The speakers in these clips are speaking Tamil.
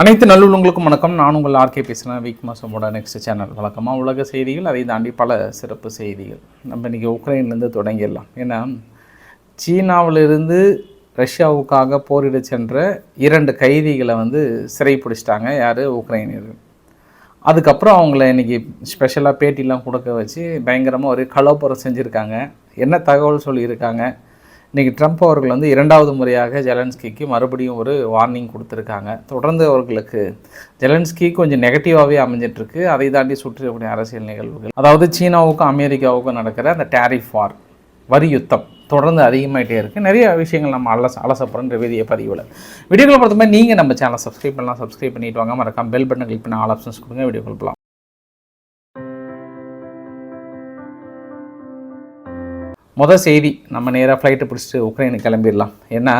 அனைத்து நல்லுள்ளங்களுக்கும் வணக்கம். நான் உங்கள் ஆர்கே பேசுகிறேன் வீக் மாசமோட நெக்ஸ்ட் சேனல் வழக்கமாக உலக செய்திகள் அதை தாண்டி பல சிறப்பு செய்திகள். நம்ம இன்றைக்கி உக்ரைன்லேருந்து தொடங்கிடலாம். ஏன்னா சீனாவிலிருந்து ரஷ்யாவுக்காக போரிட சென்ற இரண்டு கைதிகளை வந்து சிறை பிடிச்சிட்டாங்க யார்? உக்ரைனியர்கள். அதுக்கப்புறம் அவங்கள இன்றைக்கி ஸ்பெஷலாக பேட்டிலாம் கொடுக்க வச்சு பயங்கரமாக ஒரு கலோபுரம் செஞ்சுருக்காங்க. என்ன தகவல் சொல்லியிருக்காங்க? இன்றைக்கி ட்ரம்ப் அவர்கள் வந்து இரண்டாவது முறையாக ஜெலன்ஸ்கிக்கு மறுபடியும் ஒரு வார்னிங் கொடுத்துருக்காங்க. தொடர்ந்து அவர்களுக்கு ஜெலன்ஸ்கி கொஞ்சம் நெகட்டிவாகவே அமைஞ்சிட்ருக்கு. அதை தாண்டி சுற்றக்கூடிய அரசியல் நிகழ்வுகள். அதாவது சீனாவுக்கும் அமெரிக்காவுக்கும் நடக்கிற அந்த டேரிஃப் வார் வரி யுத்தம் தொடர்ந்து அதிகமாகிட்டே இருக்குது நிறைய விஷயங்கள் நம்ம அலச அலசப்படுற இந்த பதிவில். வீடியோக்களை பொறுத்த மாதிரி நீங்கள் நம்ம சேனலை சப்ஸ்கிரைப் பண்ணலாம். சப்ஸ்கிரைப் பண்ணிட்டு வாங்க. மறக்காம பெல் பட்டன் கிளிக் பண்ண ஆல் ஆப்ஷன்ஸ் கொடுங்க. வீடியோ கொடுக்கலாம் மொதல் செய்தி நம்ம நேராக ஃப்ளைட்டை பிடிச்சிட்டு உக்ரைனுக்கு கிளம்பிடலாம். ஏன்னா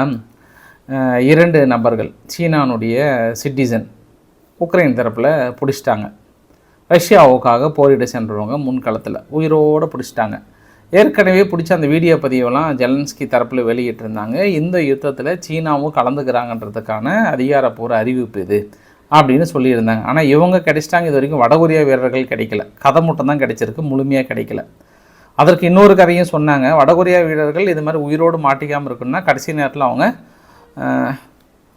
இரண்டு நபர்கள் சீனானுடைய சிட்டிசன் உக்ரைன் தரப்பில் பிடிச்சிட்டாங்க. ரஷ்யாவுக்காக போரிட சென்றவங்க முன்களத்தில் உயிரோடு பிடிச்சிட்டாங்க. ஏற்கனவே பிடிச்ச அந்த வீடியோ பதிவெல்லாம் ஜெலன்ஸ்கி தரப்பில் வெளியிட்டிருந்தாங்க. இந்த யுத்தத்தில் சீனாவும் கலந்துக்கிறாங்கன்றதுக்கான அதிகாரப்பூர்வ அறிவிப்பு இது அப்படின்னு சொல்லியிருந்தாங்க. ஆனால் இவங்க கிடைச்சிட்டாங்க. இது வரைக்கும் வடகொரியா வீரர்கள் கிடைக்கல. கதை மட்டும் தான் கிடைச்சிருக்கு முழுமையாக கிடைக்கல. அதற்கு இன்னொரு கதையும் சொன்னாங்க. வடகொரியா வீரர்கள் இது மாதிரி உயிரோடு மாட்டிக்காமல் இருக்குன்னா கடைசி நேரத்தில் அவங்க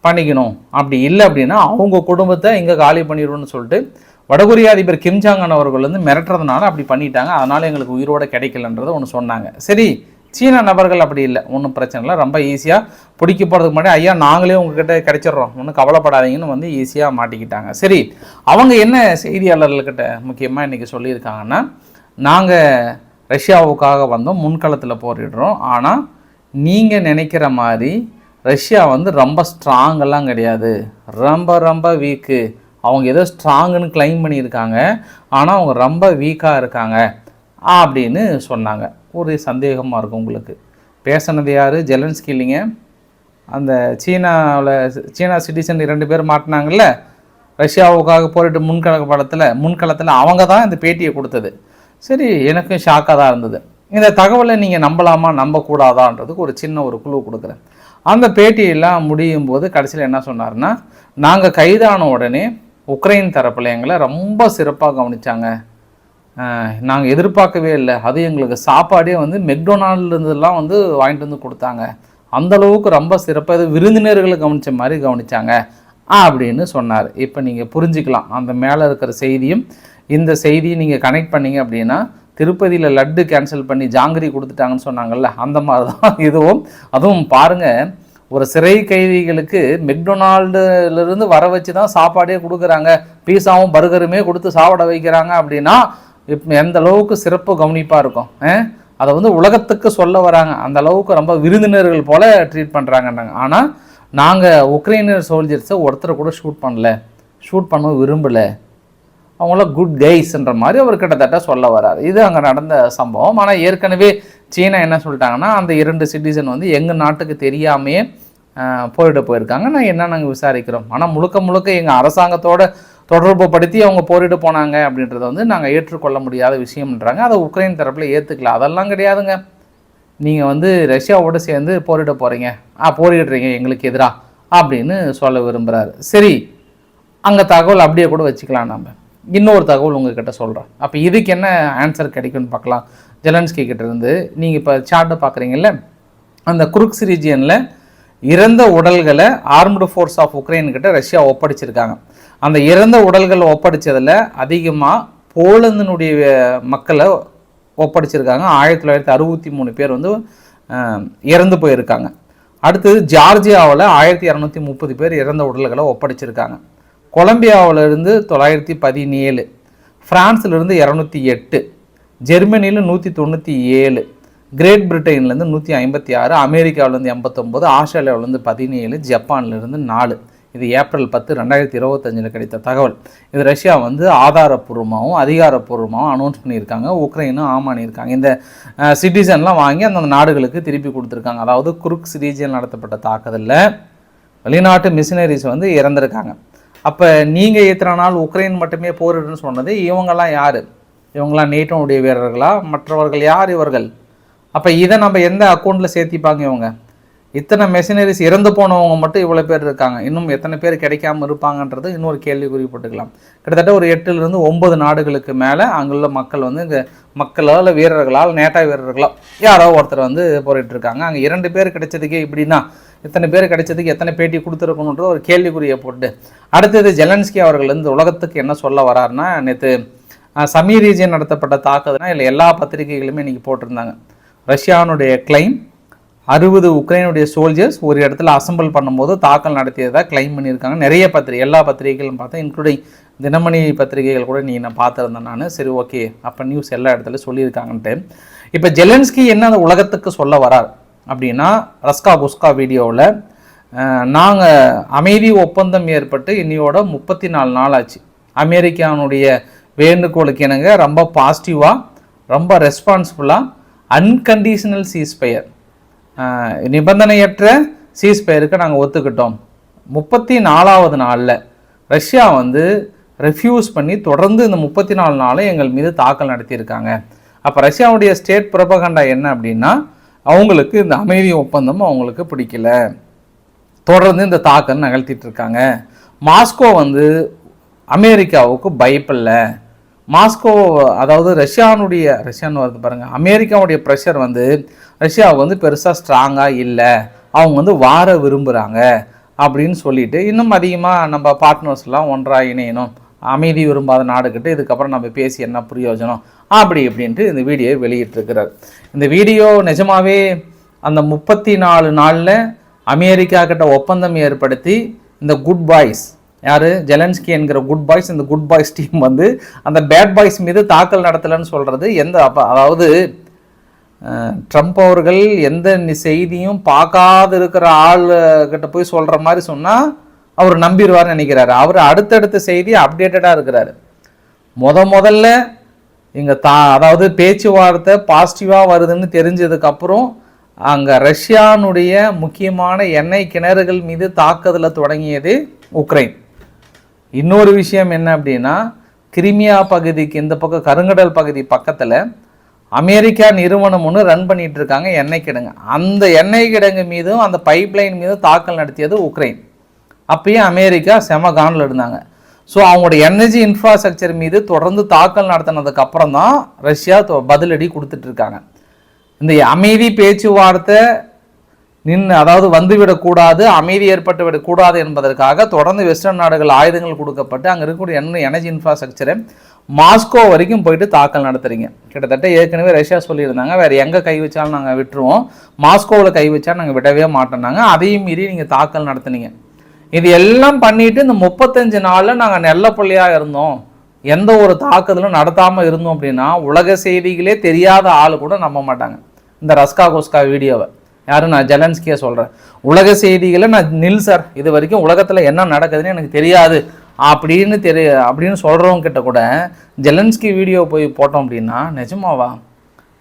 பண்ணிக்கணும். அப்படி இல்லை அப்படின்னா அவங்க குடும்பத்தை இங்கே காலி பண்ணிடணும்னு சொல்லிட்டு வடகொரிய அதிபர் கிம்ஜாங்கன் அவர்கள் வந்து மிரட்டுறதுனால அப்படி பண்ணிட்டாங்க. அதனால் எங்களுக்கு உயிரோடு கிடைக்கலன்றதை ஒன்று சொன்னாங்க. சரி சீன நபர்கள் அப்படி இல்லை. ஒன்றும் பிரச்சனை இல்லை. ரொம்ப ஈஸியாக பிடிக்க போகிறதுக்கு முன்னாடி ஐயா நாங்களே உங்ககிட்ட கிடைச்சிடுறோம். ஒன்றும் கவலைப்படாதீங்கன்னு வந்து ஈஸியாக மாட்டிக்கிட்டாங்க. சரி அவங்க என்ன செய்தியாளர்கள்கிட்ட முக்கியமாக இன்றைக்கி சொல்லியிருக்காங்கன்னா நாங்கள் ரஷ்யாவுக்காக வந்தோம் முன்களத்தில் போரிடுறோம். ஆனால் நீங்கள் நினைக்கிற மாதிரி ரஷ்யா வந்து ரொம்ப ஸ்ட்ராங்கெல்லாம் கிடையாது. ரொம்ப ரொம்ப வீக்கு அவங்க ஏதோ ஸ்ட்ராங்குன்னு கிளைம் பண்ணியிருக்காங்க. ஆனால் அவங்க ரொம்ப வீக்காக இருக்காங்க. அப்படின்னு சொன்னாங்க. ஒரு சந்தேகமாக இருக்கும் உங்களுக்கு. பேசுனது யார்? ஜெலன்ஸ்கி இல்லைங்க. அந்த சீனாவில் சீனா சிட்டிசன் இரண்டு பேர் மாட்டினாங்கல்ல? ரஷ்யாவுக்காக போரிட்டு முன்கள படத்தில் முன்களத்தில் அவங்க தான் இந்த பேட்டியை கொடுத்தது. சரி எனக்கும் ஷாக்காக தான் இருந்தது. இந்த தகவலை நீங்கள் நம்பலாமா? நம்பக்கூடாதான்றதுக்கு ஒரு சின்ன ஒரு குழு கொடுக்குறேன். அந்த பேட்டியெல்லாம் முடியும் போது கடைசியில் என்ன சொன்னார்னா நாங்கள் கைதான உடனே உக்ரைன் தரப்பில் எங்களை ரொம்ப சிறப்பாக கவனிச்சாங்க. நாங்கள் எதிர்பார்க்கவே இல்லை. அது எங்களுக்கு சாப்பாடே வந்து மெக்டொனால்ட்லேருந்துலாம் வந்து வாங்கிட்டு வந்து கொடுத்தாங்க. அந்த அளவுக்கு ரொம்ப சிறப்பாக இது விருந்தினர்களை கவனித்த மாதிரி கவனிச்சாங்க. அப்படின்னு சொன்னார். இப்போ நீங்கள் புரிஞ்சுக்கலாம். அந்த மேலே இருக்கிற செய்தியும் இந்த செய்தியை நீங்கள் கனெக்ட் பண்ணீங்க அப்படின்னா திருப்பதியில் லட்டு கேன்சல் பண்ணி ஜாங்கிரி கொடுத்துட்டாங்கன்னு சொன்னாங்கல்ல அந்த மாதிரி தான் இதுவும். அதுவும் பாருங்கள் ஒரு சிறை கைதிகளுக்கு மெக்டொனால்டுலேருந்து வர வச்சு தான் சாப்பாடே கொடுக்குறாங்க. பீஸாவும் பர்கருமே கொடுத்து சாப்பிட வைக்கிறாங்க அப்படின்னா இப்போ எந்த அளவுக்கு சிறப்பு கவனிப்பாக இருக்கும் அதை வந்து உலகத்துக்கு சொல்ல வராங்க. அந்த அளவுக்கு ரொம்ப விருந்தினர்கள் போல் ட்ரீட் பண்ணுறாங்கன்றாங்க ஆனால் நாங்கள் உக்ரைனியர் சோல்ஜர்ஸை ஒருத்தரை கூட ஷூட் பண்ணல. ஷூட் பண்ண விரும்பலை. அவங்களாம் குட் கைஸ்ன்ற மாதிரி அவர் கிட்டத்தட்ட சொல்ல வராது இது அங்கே நடந்த சம்பவம். ஆனால் ஏற்கனவே சீனா என்ன சொல்லிட்டாங்கன்னா அந்த இரண்டு சிட்டிசன் வந்து எங்கள் நாட்டுக்கு தெரியாமையே போரிட போயிருக்காங்க. நான் என்ன நாங்கள் விசாரிக்கிறோம். ஆனால் முழுக்க முழுக்க எங்கள் அரசாங்கத்தோட தொடர்பு படுத்தி அவங்க போரிட போனாங்க அப்படின்றத வந்து நாங்கள் ஏற்றுக்கொள்ள முடியாத விஷயம்ன்றாங்க. அதை உக்ரைன் தரப்பில் ஏற்றுக்கல அதெல்லாம் கிடையாதுங்க. நீங்கள் வந்து ரஷ்யாவோட சேர்ந்து போரிட போகிறீங்க ஆ போரிடுறீங்க எங்களுக்கு எதிராக அப்படின்னு சொல்ல விரும்புகிறாரு சரி அங்கே தகவல் அப்படியே கூட வச்சுக்கலாம் நம்ம இன்னொரு தகவல் உங்ககிட்ட சொல்கிறேன் அப்போ இதுக்கு என்ன ஆன்சர் கிடைக்கும்னு பார்க்கலாம். ஜெலன்ஸ்கி கிட்டேருந்து நீங்கள் இப்போ சார்ட்டை பார்க்குறீங்கல்ல அந்த குருக்ஸ் ரீஜியனில் இறந்த உடல்களை ஆர்ம்டு ஃபோர்ஸ் ஆஃப் உக்ரைன் கிட்ட ரஷ்யா ஒப்படைச்சிருக்காங்க. அந்த இறந்த உடல்களை ஒப்படைச்சதில் அதிகமாக போலந்தினுடைய மக்களை ஒப்படைச்சிருக்காங்க. ஆயிரத்தி தொள்ளாயிரத்தி அறுபத்தி மூணு பேர் வந்து இறந்து போயிருக்காங்க. அடுத்தது ஜார்ஜியாவில் ஆயிரத்தி இரநூத்தி முப்பது பேர் இறந்த உடல்களை ஒப்படைச்சிருக்காங்க. கொலம்பியாவிலிருந்து தொள்ளாயிரத்தி பதினேழு ஃப்ரான்ஸ்லேருந்து இரநூத்தி எட்டு ஜெர்மனியில் நூற்றி தொண்ணூற்றி ஏழு கிரேட் பிரிட்டன்லேருந்து நூற்றி ஐம்பத்தி ஆறு அமெரிக்காவிலேருந்து எண்பத்தொம்போது ஆஸ்திரேலியாவிலேருந்து பதினேழு ஜப்பான்லேருந்து நாலு. இது ஏப்ரல் பத்து ரெண்டாயிரத்தி இருபத்தஞ்சில் கிடைத்த தகவல். இது ரஷ்யா வந்து ஆதாரப்பூர்வமாகவும் அதிகாரப்பூர்வமாகவும் அனௌன்ஸ் பண்ணியிருக்காங்க. உக்ரைனும் ஆமானியிருக்காங்க இந்த சிட்டிசன்லாம் வாங்கி அந்த நாடுகளுக்கு திருப்பி கொடுத்துருக்காங்க. அதாவது குருக்ஸ் ரீஜியன் நடத்தப்பட்ட தாக்குதலில் வெளிநாட்டு மிஷினரிஸ் வந்து இறந்துருக்காங்க. அப்போ நீங்கள் இத்தனை நாள் உக்ரைன் மட்டுமே போரிடுன்னு சொன்னது இவங்கெல்லாம் யார்? இவங்களாம் நேட்டோனுடைய வீரர்களா? மற்றவர்கள் யார் இவர்கள்? அப்போ இதை நம்ம எந்த அக்கௌண்ட்டில் சேர்த்திப்பாங்க இவங்க? இத்தனை மெஷினரிஸ் இறந்து போனவங்க மட்டும் இவ்வளோ பேர் இருக்காங்க. இன்னும் எத்தனை பேர் கிடைக்காம இருப்பாங்கன்றது இன்னொரு கேள்வி போட்டுக்கலாம். கிட்டத்தட்ட ஒரு எட்டுலேருந்து ஒன்பது நாடுகளுக்கு மேலே அங்குள்ள மக்கள் வந்து இங்கே மக்களால் வீரர்களால் நேட்டா வீரர்களால் யாரோ ஒருத்தர் வந்து போரிட்டு இருக்காங்க அங்கே இரண்டு பேர் கிடைச்சதுக்கே இப்படின்னா இத்தனை பேர் கிடைச்சதுக்கு எத்தனை பேட்டி கொடுத்துருக்கணுன்ற ஒரு கேள்விக்குறியை போட்டு. அடுத்தது ஜெலன்ஸ்கி அவர்கள் வந்து உலகத்துக்கு என்ன சொல்ல வராருன்னா நேற்று சமீ ரீஜியன் நடத்தப்பட்ட தாக்குதல்னா இல்லை எல்லா பத்திரிகைகளுமே இன்றைக்கி போட்டிருந்தாங்க. ரஷ்யானுடைய கிளைம் அறுபது உக்ரைனுடைய சோல்ஜர்ஸ் ஒரு இடத்துல அசம்பிள் பண்ணும்போது தாக்கல் நடத்தியதாக கிளைம் பண்ணியிருக்காங்க. நிறைய பத்திரிகை எல்லா பத்திரிகைகளும் பார்த்தேன் இன்க்ளூடிங் தினமணி பத்திரிகைகள் கூட நீ நான் பார்த்துருந்தேன் நான்? சரி ஓகே அப்போ நியூஸ் எல்லா இடத்துல சொல்லியிருக்காங்கன்ட்டு. இப்போ ஜெலன்ஸ்கி என்ன அந்த உலகத்துக்கு சொல்ல வரார் அப்படின்னா ரஸ்கா குஸ்கா வீடியோவில் நாங்கள் அமைதி ஒப்பந்தம் ஏற்பட்டு இன்னையோட முப்பத்தி நாலு நாள் ஆச்சு. அமெரிக்கானுடைய வேண்டுகோளுக்கு இணங்க ரொம்ப பாசிட்டிவாக ரொம்ப ரெஸ்பான்சிபிளாக அன்கண்டிஷனல் சீஸ்பயர் நிபந்தனையற்ற சீஸ்பயருக்கு நாங்கள் ஒத்துக்கிட்டோம். முப்பத்தி நாலாவது நாளில் ரஷ்யா வந்து ரெஃப்யூஸ் பண்ணி தொடர்ந்து இந்த முப்பத்தி நாலு நாளும் எங்கள் மீது தாக்கல் நடத்தியிருக்காங்க. அப்போ ரஷ்யாவுடைய ஸ்டேட் புரபகண்டா என்ன அப்படின்னா அவங்களுக்கு இந்த அமைதி ஒப்பந்தம் அவங்களுக்கு பிடிக்கல. தொடர்ந்து இந்த தாக்கல் நகழ்த்திட்டு இருக்காங்க மாஸ்கோ வந்து அமெரிக்காவுக்கு பயப்படல. மாஸ்கோ அதாவது ரஷ்யானுடைய ரஷ்யான்னு வருது பாருங்கள் அமெரிக்காவுடைய ப்ரெஷர் வந்து ரஷ்யா வந்து பெருசாக ஸ்ட்ராங்காக இல்லை. அவங்க வந்து வார விரும்புகிறாங்க அப்படின்னு சொல்லிட்டு இன்னும் அதிகமாக நம்ம பார்ட்னர்ஸ்லாம் ஒன்றாக இணையணும். அமைதி விரும்பாத நாடுகிட்ட இதுக்கப்புறம் நம்ம பேசி என்ன பிரயோஜனம் அப்படி இப்படின்ட்டு இந்த வீடியோ வெளியிட்டிருக்கிறார். இந்த வீடியோ நிஜமாகவே அந்த முப்பத்தி நாலு நாளில் அமெரிக்கா கிட்ட ஒப்பந்தம் ஏற்படுத்தி இந்த குட் பாய்ஸ் யார்? ஜெலன்ஸ்கி என்கிற குட் பாய்ஸ் இந்த குட் பாய்ஸ் டீம் வந்து அந்த பேட் பாய்ஸ் மீது தாக்கல் நடத்தலைன்னு சொல்கிறது எந்த அப்போ அதாவது ட்ரம்ப் அவர்கள் எந்த செய்தியும் பார்க்காது இருக்கிற ஆள் கிட்ட போய் சொல்கிற மாதிரி சொன்னால் அவர் நம்பிடுவார்னு நினைக்கிறாரு. அவர் அடுத்தடுத்த செய்தி அப்டேட்டடாக இருக்கிறாரு. முத முதல்ல இங்கே தா அதாவது பேச்சுவார்த்தை பாசிட்டிவாக வருதுன்னு தெரிஞ்சதுக்கப்புறம் அங்கே ரஷ்யானுடைய முக்கியமான எண்ணெய் கிணறுகள் மீது தாக்குதலை தொடங்கியது உக்ரைன். இன்னொரு விஷயம் என்ன அப்படின்னா கிரிமியா பகுதிக்கு இந்த பக்கம் கருங்கடல் பகுதி பக்கத்தில் அமெரிக்கா நிறுவனம் ஒன்று ரன் பண்ணிட்டு இருக்காங்க எண்ணெய் கிடங்கு. அந்த எண்ணெய் கிடங்கு மீதும் அந்த பைப்லைன் மீதும் தாக்கல் நடத்தியது உக்ரைன். அப்பயும் அமெரிக்கா செம கானில் இருந்தாங்க. ஸோ அவங்களோட எனர்ஜி இன்ஃப்ராஸ்ட்ரக்சர் மீது தொடர்ந்து தாக்கல் நடத்தினதுக்கு அப்புறம் தான் ரஷ்யா பதிலடி கொடுத்துட்டு இருக்காங்க இந்த அமைதி பேச்சுவார்த்தை நின்று அதாவது வந்துவிடக்கூடாது அமைதி ஏற்பட்டு விடக்கூடாது என்பதற்காக தொடர்ந்து வெஸ்டர்ன் நாடுகள் ஆயுதங்கள் கொடுக்கப்பட்டு அங்கே இருக்கக்கூடிய என்ன எனர்ஜி இன்ஃப்ராஸ்ட்ரக்சரை மாஸ்கோ வரைக்கும் போயிட்டு தாக்கல் நடத்துறீங்க. கிட்டத்தட்ட ஏற்கனவே ரஷ்யா சொல்லியிருந்தாங்க வேறு எங்கே கை வச்சாலும் நாங்கள் விட்டுருவோம். மாஸ்கோவில் கை வச்சா நாங்கள் விடவே மாட்டோம்னாங்க. அதையும் மீறி நீங்கள் தாக்கல் நடத்துனீங்க. இது எல்லாம் பண்ணிட்டு இந்த முப்பத்தஞ்சு நாளில் நாங்கள் நல்ல பிள்ளையாக இருந்தோம். எந்த ஒரு தாக்குதலும் நடத்தாமல் இருந்தோம் அப்படின்னா உலக செய்திகளே தெரியாத ஆள் கூட நம்ப மாட்டாங்க. இந்த ரஸ்கா கோஸ்கா வீடியோவை. யாரும் நான் ஜெலன்ஸ்கியை சொல்கிறேன் உலக செய்திகளை நான் நில் சார் இது வரைக்கும் உலகத்தில் என்ன நடக்குதுன்னு எனக்கு தெரியாது. அப்படின்னு தெரிய அப்படின்னு சொல்கிறவங்க கிட்ட கூட ஜெலன்ஸ்கி வீடியோ போய் போட்டோம் அப்படின்னா நிஜமாவா?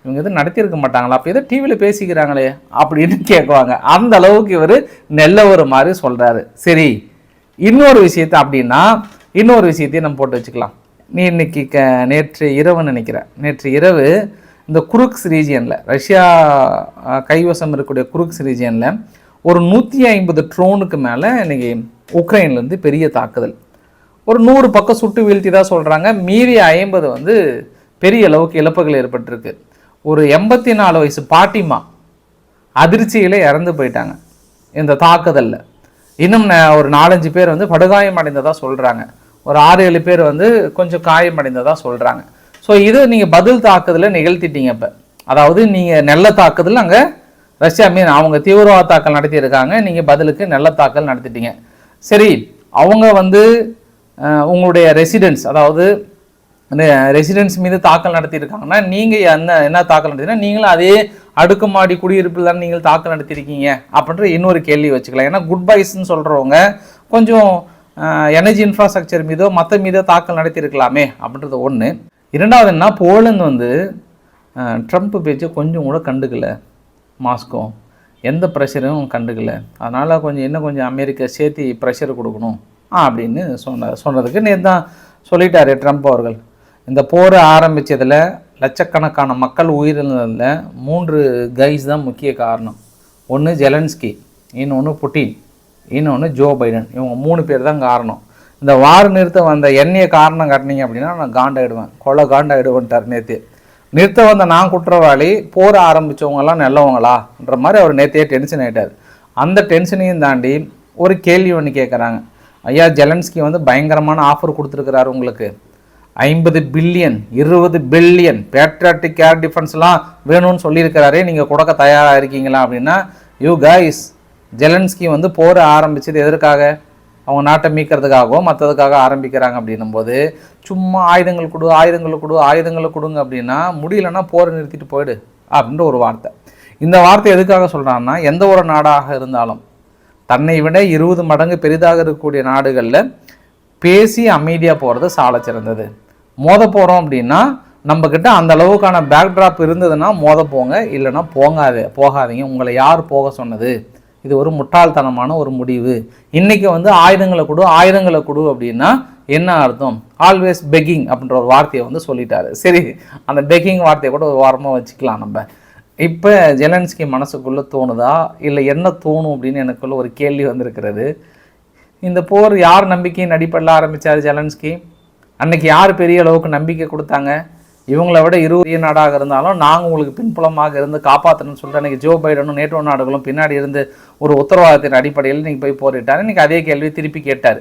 இவங்க எதுவும் நடத்தியிருக்க மாட்டாங்களா? அப்போ எதோ டிவியில் பேசிக்கிறாங்களே அப்படின்னு கேட்குவாங்க அந்த அளவுக்கு இவர் நெல்லவர் மாதிரி சொல்கிறாரு சரி இன்னொரு விஷயத்த அப்படின்னா இன்னொரு விஷயத்தையும் நம்ம போட்டு வச்சுக்கலாம். நீ இன்னைக்கு க நேற்று இரவு நினைக்கிறேன் நேற்று இரவு இந்த குருக்ஸ் ரீஜியனில் ரஷ்யா கைவசம் இருக்கக்கூடிய குருக்ஸ் ரீஜியனில் ஒரு நூற்றி ஐம்பது ட்ரோனுக்கு மேலே இன்றைக்கி உக்ரைன்லேருந்து பெரிய தாக்குதல். ஒரு நூறு பக்கம் சுட்டு வீழ்த்தி தான் சொல்கிறாங்க மீறி ஐம்பது வந்து பெரிய அளவுக்கு இழப்புகள் ஏற்பட்டிருக்கு. ஒரு எண்பத்தி நாலு வயசு பாட்டிமா அதிர்ச்சியிலே இறந்து போயிட்டாங்க. இந்த தாக்குதலில். இன்னும் ந- ஒரு நாலஞ்சு பேர் வந்து படுகாயம் அடைந்ததாக சொல்கிறாங்க ஒரு ஆறு ஏழு பேர் வந்து கொஞ்சம் காயம் அடைந்ததாக சொல்கிறாங்க ஸோ இது நீங்கள் பதில் தாக்குதலை நிகழ்த்திட்டீங்க இப்போ. அதாவது நீங்கள் நல்ல தாக்குதல் அங்கே ரஷ்யா மீன் அவங்க தீவிரவாத தாக்கல் நடத்தியிருக்காங்க. நீங்கள் பதிலுக்கு நல்ல தாக்கல் நடத்திட்டீங்க. சரி அவங்க வந்து உங்களுடைய ரெசிடென்ஸ் அதாவது ரெசிடென்ஸ் மீது தாக்கல் நடத்தியிருக்காங்கன்னா நீங்கள் என்ன என்ன தாக்கல் நடத்தினா நீங்களும் அதே அடுக்குமாடி குடியிருப்பில் தான் நீங்கள் தாக்கல் நடத்தியிருக்கீங்க அப்படின்ற இன்னொரு கேள்வி வச்சுக்கலாம். ஏன்னா குட் பைஸ்ன்னு சொல்கிறவங்க கொஞ்சம் எனர்ஜி இன்ஃப்ராஸ்ட்ரக்சர் மீதோ மற்ற மீதோ தாக்கல் நடத்தியிருக்கலாமே அப்படின்றது ஒன்று இரண்டாவது என்ன போலந்து வந்து ட்ரம்ப் பேச்சை கொஞ்சம் கூட கண்டுக்கல மாஸ்கோ. எந்த ப்ரெஷரும் கண்டுக்கல. அதனால் கொஞ்சம் இன்னும் கொஞ்சம் அமெரிக்கா சேர்த்து ப்ரெஷர் கொடுக்கணும். அப்படின்னு சொன்ன சொன்னதுக்கு நேற்று தான் சொல்லிட்டாரு ட்ரம்ப் அவர்கள். இந்த போரை ஆரம்பித்ததில் லட்சக்கணக்கான மக்கள் உயிரிழந்ததில் மூன்று கைஸ் தான் முக்கிய காரணம். ஒன்று ஜெலன்ஸ்கி இன்னொன்று புட்டின் இன்னொன்று ஜோ பைடன். இவங்க மூணு பேர் தான் காரணம். இந்த வார் நிறுத்த வந்த என்னைய காரணம் காட்டினீங்க அப்படின்னா நான் காண்டாயிடுவேன். கொலை காண்டாயிடுவேன்ட்டார் நேற்று நிறுத்த வந்த நான் குற்றவாளி போர் ஆரம்பித்தவங்கெல்லாம் நல்லவங்களான்ற மாதிரி அவர் நேற்றையே டென்ஷன் ஆகிட்டார் அந்த டென்ஷனையும் தாண்டி ஒரு கேள்வி ஒன்று கேட்குறாங்க ஐயா ஜெலன்ஸ்கி வந்து பயங்கரமான ஆஃபர் கொடுத்துருக்கிறாரு உங்களுக்கு. ஐம்பது பில்லியன் இருபது பில்லியன் பேட்ரியாட்டிக் ஏர் டிஃபென்ஸ்லாம் வேணும்னு சொல்லியிருக்கிறாரே நீங்கள் கொடுக்க தயாராக இருக்கீங்களா அப்படின்னா யூ கைஸ் ஜெலன்ஸ்கி வந்து போர் ஆரம்பிச்சது எதற்காக? அவங்க நாட்டை மீட்கிறதுக்காகவோ மற்றதுக்காக ஆரம்பிக்கிறாங்க அப்படின்னும் போது சும்மா ஆயுதங்கள் கொடு ஆயுதங்களை கொடு ஆயுதங்களை கொடுங்க அப்படின்னா முடியலன்னா போரை நிறுத்திட்டு போயிடு அப்படின்ற ஒரு வார்த்தை. இந்த வார்த்தை எதுக்காக சொல்கிறாங்கன்னா எந்த ஒரு நாடாக இருந்தாலும் தன்னை விட இருபது மடங்கு பெரிதாக இருக்கக்கூடிய நாடுகளில் பேசி அமைதியாக போகிறது சாலை சிறந்தது. மோத போகிறோம் அப்படின்னா நம்மக்கிட்ட அந்த அளவுக்கான பேக்ட்ராப் இருந்ததுன்னா மோத போங்க இல்லைன்னா போங்காது போகாதீங்க. உங்களை யார் போக சொன்னது? இது ஒரு முட்டாள்தனமான ஒரு முடிவு. இன்றைக்கி வந்து ஆயுதங்களை கொடு ஆயுதங்களை கொடு அப்படின்னா என்ன அர்த்தம்? ஆல்வேஸ் பெக்கிங் அப்படின்ற ஒரு வார்த்தையை வந்து சொல்லிட்டாரு. சரி அந்த பெக்கிங் வார்த்தையை கூட ஒரு வாரமாக வச்சுக்கலாம் நம்ம. இப்போ ஜெலன்ஸ்கி மனசுக்குள்ளே தோணுதா? இல்லை என்ன தோணும் அப்படின்னு எனக்குள்ள ஒரு கேள்வி வந்திருக்கிறது. இந்த போர் யார் நம்பிக்கையின் அடிப்படையில் ஆரம்பித்தார் ஜெலன்ஸ்கி? அன்னைக்கு யார் பெரிய அளவுக்கு நம்பிக்கை கொடுத்தாங்க? இவங்கள விட இருபது நாடாக இருந்தாலும் நாங்கள் உங்களுக்கு பின்புலமாக இருந்து காப்பாற்றணும்னு சொல்லிட்டு அன்றைக்கி ஜோ பைடனும் நேட்டோ நாடுகளும் பின்னாடி இருந்து ஒரு உத்தரவாதத்தின் அடிப்படையில் நீங்கள் போய் போரிட்டார். இன்றைக்கி அதே கேள்வி திருப்பி கேட்டார்.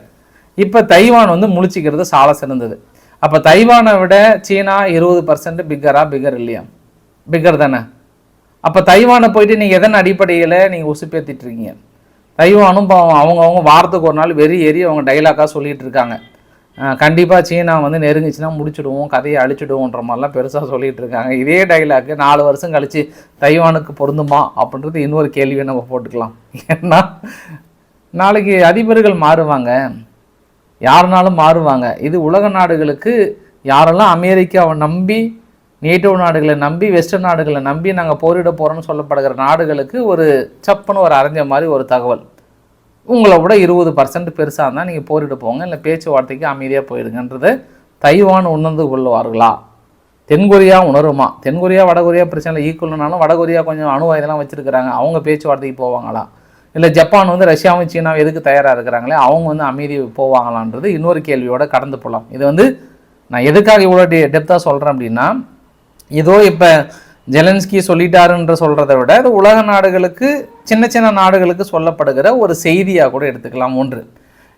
இப்போ தைவான் வந்து முழிச்சிக்கிறது சால சிறந்தது. அப்போ தைவானை விட சீனா இருபது பர்சன்ட் பிக்கரா பிகர் இல்லையா? பிக்கர் தானே? அப்போ தைவானை போயிட்டு நீங்கள் எதன் அடிப்படையில் நீங்கள் உசுப்பேற்றிட்டு இருக்கீங்க தைவானும் பாவம் அவங்கவுங்க வாரத்துக்கு ஒரு நாள் வெறி ஏறி அவங்க டைலாக்காக சொல்லிகிட்டு இருக்காங்க. கண்டிப்பாக சீனா வந்து நெருங்கிச்சுன்னா முடிச்சுடுவோம் கதையை அழிச்சிடுவோன்ற மாதிரிலாம் பெருசாக சொல்லிகிட்டு இருக்காங்க. இதே டைலாக்கு நாலு வருஷம் கழித்து தைவானுக்கு பொருந்துமா அப்படின்றது இன்னொரு கேள்வியை நம்ம போட்டுக்கலாம். ஏன்னா நாளைக்கு அதிபர்கள் மாறுவாங்க. யாருனாலும் மாறுவாங்க. இது உலக நாடுகளுக்கு யாரெல்லாம் அமெரிக்காவை நம்பி நேட்டோ நாடுகளை நம்பி வெஸ்டர்ன் நாடுகளை நம்பி நாங்கள் போரிட போகிறோம்னு சொல்லப்படுகிற நாடுகளுக்கு ஒரு சப்புன்னு ஒரு அரைஞ்ச மாதிரி ஒரு தகவல். உங்களை விட இருபது பர்சன்ட் பெருசாக இருந்தால் நீங்கள் போரிட போங்க இல்லை பேச்சுவார்த்தைக்கு அமைதியாக போயிடுங்கன்றது தைவான் உணர்ந்து கொள்வார்களா? தென்கொரியா உணருமா? தென்கொரியா வடகொரியா பிரச்சனை ஈக்குவல்னாலும் வடகொரியா கொஞ்சம் அணு இதெல்லாம் வச்சுருக்கிறாங்க அவங்க பேச்சுவார்த்தைக்கு போவாங்களா? இல்லை ஜப்பான் வந்து ரஷ்யாவும் சீனாவும் எதுக்கு தயாராக இருக்கிறாங்களே அவங்க வந்து அமைதி போவாங்களான்றது இன்னொரு கேள்வியோட கடந்து போகலாம் இது வந்து நான் எதுக்காக இவ்வளோ டெப்த்தாக சொல்கிறேன் அப்படின்னா ஏதோ இப்போ ஜெலன்ஸ்கி சொல்லிட்டாருன்ற சொல்கிறத விட அது உலக நாடுகளுக்கு சின்ன சின்ன நாடுகளுக்கு சொல்லப்படுகிற ஒரு செய்தியாக கூட எடுத்துக்கலாம். ஒன்று.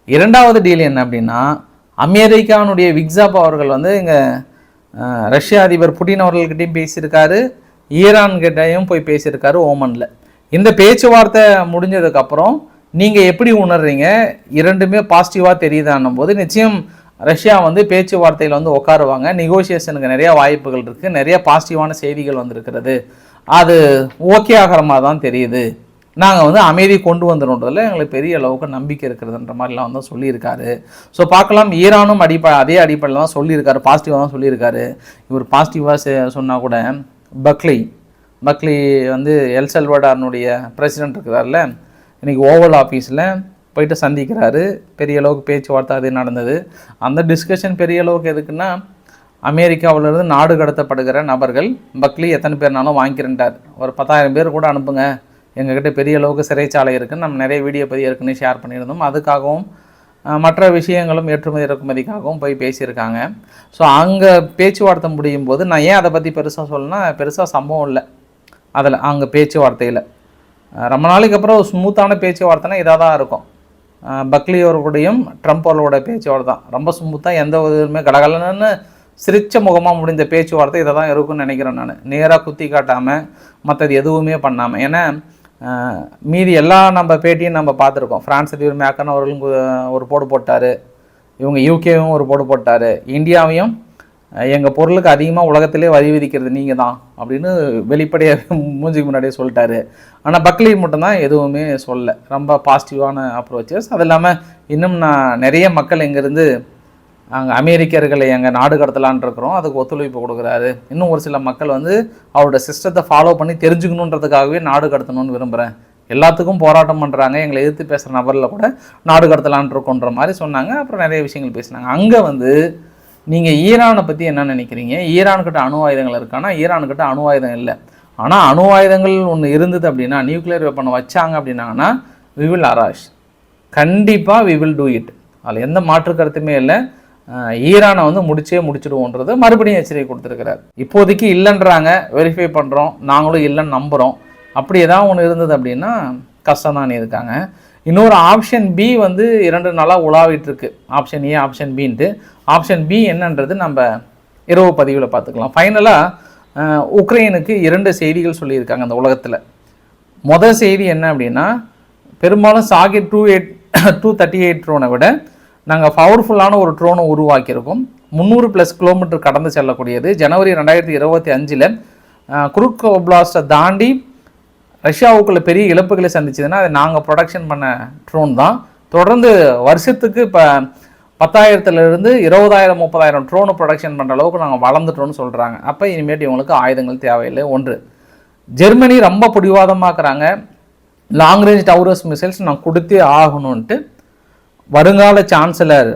இரண்டாவது டீல் என்ன அப்படின்னா அமெரிக்கானுடைய விக்ஸாப் அவர்கள் வந்து இங்கே ரஷ்ய அதிபர் புட்டின் அவர்கள்கிட்டையும் பேசியிருக்காரு. ஈரான்கிட்டையும் போய் பேசியிருக்காரு ஓமனில். இந்த பேச்சுவார்த்தை முடிஞ்சதுக்கப்புறம் நீங்கள் எப்படி உணர்றீங்க? இரண்டுமே பாசிட்டிவாக தெரியுதான்னும் போது நிச்சயம் ரஷ்யா வந்து பேச்சுவார்த்தையில் வந்து உட்காருவாங்க நெகோசியேஷனுக்கு நிறைய வாய்ப்புகள் இருக்குது நிறைய பாசிட்டிவான செய்திகள் வந்திருக்கிறது. அது ஓகே ஆகிற மாதிரி தான் தெரியுது. நாங்கள் வந்து அமைதி கொண்டு வந்துடும்ன்றதுல எங்களுக்கு பெரிய அளவுக்கு நம்பிக்கை இருக்கிறதுன்ற மாதிரிலாம் வந்து சொல்லியிருக்காரு. ஸோ பார்க்கலாம். ஈரானும் அடிப்படை அதே அடிப்படையில் தான் சொல்லியிருக்காரு. பாசிட்டிவாக தான் சொல்லியிருக்காரு. இவர் பாசிட்டிவாக சொன்னால் கூட பக்லி பக்லி வந்து எல் பிரசிடென்ட் இருக்கிறார்ல. இன்றைக்கி ஓவல் ஆஃபீஸில் போயிட்டு சந்திக்கிறாரு. பெரிய அளவுக்கு பேச்சுவார்த்தை அது நடந்தது. அந்த டிஸ்கஷன் பெரிய அளவுக்கு எதுக்குன்னா அமெரிக்காவிலிருந்து நாடு கடத்தப்படுகிற நபர்கள் பக்லி எத்தனை பேர்னாலும் வாங்கிக்கிறேன்ட்டார் ஒரு பத்தாயிரம் பேர் கூட அனுப்புங்க. எங்ககிட்ட பெரிய அளவுக்கு சிறைச்சாலை இருக்குன்னு நம்ம நிறைய வீடியோ பதிவு இருக்குன்னு ஷேர் பண்ணியிருந்தோம். அதுக்காகவும் மற்ற விஷயங்களும் ஏற்றுமதி இறக்குமதிக்காகவும் போய் பேசியிருக்காங்க. ஸோ அங்கே பேச்சுவார்த்தை முடியும் போது நான் ஏன் அதை பற்றி பெருசாக சொல்லணும்னா பெருசாக சம்பவம் இல்லை. அதில் அங்கே பேச்சுவார்த்தையில். ரொம்ப நாளைக்கு அப்புறம் ஸ்மூத்தான பேச்சுவார்த்தைனா இதாக தான் இருக்கும். பக்லி அவர்களுடையும் ட்ரம்ப் அவர்களோட பேச்சுவார்த்தை தான். ரொம்ப ஸ்மூத்தாக எந்த இதுவுமே கடகலன்னு சிரித்த முகமாக முடிந்த பேச்சுவார்த்தை இதை தான் இருக்கும்னு நினைக்கிறேன் நான். நேராக குத்தி காட்டாமல் மற்றது எதுவுமே பண்ணாமல் ஏன்னா மீதி எல்லா நம்ம பேட்டியும் நம்ம பார்த்துருக்கோம். ஃப்ரான்ஸ் அதிபர் மேக்கன் அவர்களும் ஒரு போடு போட்டார். இவங்க யூகேவும் ஒரு போடு போட்டார். இந்தியாவையும் எங்கள் பொருளுக்கு அதிகமாக உலகத்திலே வரி விதிக்கிறது நீங்கள் தான் அப்படின்னு வெளிப்படையாக மூஞ்சிக்கு முன்னாடியே சொல்லிட்டாரு. ஆனால் பக்லி மட்டும்தான் எதுவுமே சொல்ல ரொம்ப பாசிட்டிவான அப்ரோச்சஸ் அது இல்லாமல் இன்னும் நான் நிறைய மக்கள் இங்கேருந்து அங்கே அமெரிக்கர்களை எங்கள் நாடு கடத்தலான் இருக்கிறோம். அதுக்கு ஒத்துழைப்பு கொடுக்குறாரு. இன்னும் ஒரு சில மக்கள் வந்து அவரோட சிஸ்டத்தை ஃபாலோ பண்ணி தெரிஞ்சுக்கணுன்றதுக்காகவே நாடு கடத்தணும்னு விரும்புகிறேன் எல்லாத்துக்கும் போராட்டம் பண்ணுறாங்க எங்களை எதிர்த்து பேசுகிற நபரில் கூட நாடு கடத்தலான் இருக்கோன்ற மாதிரி சொன்னாங்க. அப்புறம் நிறைய விஷயங்கள் பேசினாங்க. அங்கே வந்து நீங்கள் ஈரானை பற்றி என்ன நினைக்கிறீங்க? ஈரான்கிட்ட அணு ஆயுதங்கள் இருக்கானா ஈரான்கிட்ட அணு ஆயுதம் இல்லை. ஆனால் அணு ஆயுதங்கள் ஒன்று இருந்தது அப்படின்னா நியூக்ளியர் வெப்பனை வச்சாங்க அப்படின்னாங்கன்னா வி வில் அராஷ் கண்டிப்பாக வி வில் டூ இட் அதில் எந்த மாற்று கருத்துமே இல்லை. ஈரானை வந்து முடிச்சே முடிச்சிடுவோன்றது மறுபடியும் எச்சரிக்கை கொடுத்துருக்கிறார். இப்போதைக்கு இல்லைன்றாங்க வெரிஃபை பண்ணுறோம் நாங்களும் இல்லைன்னு நம்புகிறோம் அப்படி ஏதாவது ஒன்று இருந்தது அப்படின்னா கஷ்டம் தான் இருக்காங்க. இன்னொரு ஆப்ஷன் பி வந்து இரண்டு நாளாக உலாவிட்டு இருக்கு. ஆப்ஷன் ஏ ஆப்ஷன் பின்ட்டு ஆப்ஷன் பி என்னன்றது நம்ம இரவு பதிவில் பார்த்துக்கலாம் ஃபைனலாக உக்ரைனுக்கு இரண்டு செய்திகள் சொல்லியிருக்காங்க அந்த உலகத்தில். முதல் செய்தி என்ன அப்படின்னா பெரும்பாலும் Shahed two eight two thirty eight ட்ரோனை விட நாங்கள் பவர்ஃபுல்லான ஒரு ட்ரோனை உருவாக்கியிருக்கோம். முந்நூறு ப்ளஸ் கிலோமீட்டர் கடந்து செல்லக்கூடியது. ஜனவரி ரெண்டாயிரத்தி இருபத்தி அஞ்சில் குருக் பிளாஸ்ட்டை தாண்டி ரஷ்யாவுக்குள்ள பெரிய இழப்புகளை சந்திச்சதுன்னா அது நாங்கள் ப்ரொடக்ஷன் பண்ண ட்ரோன் தான். தொடர்ந்து வருஷத்துக்கு இப்போ பத்தாயிரத்துலேருந்து இருபதாயிரம் முப்பதாயிரம் ட்ரோனு ப்ரொடக்ஷன் பண்ணுற அளவுக்கு நாங்கள் வளர்ந்துட்டோம்னு சொல்கிறாங்க அப்போ இனிமேட்டு இவங்களுக்கு ஆயுதங்கள் தேவையில்லை. ஒன்று ஜெர்மனி ரொம்ப பிடிவாதமாக்குறாங்க. லாங் ரேஞ்ச் டவுரஸ் மிசைல்ஸ் நான் கொடுத்தே ஆகணும்ன்ட்டு வருங்கால சான்சலர்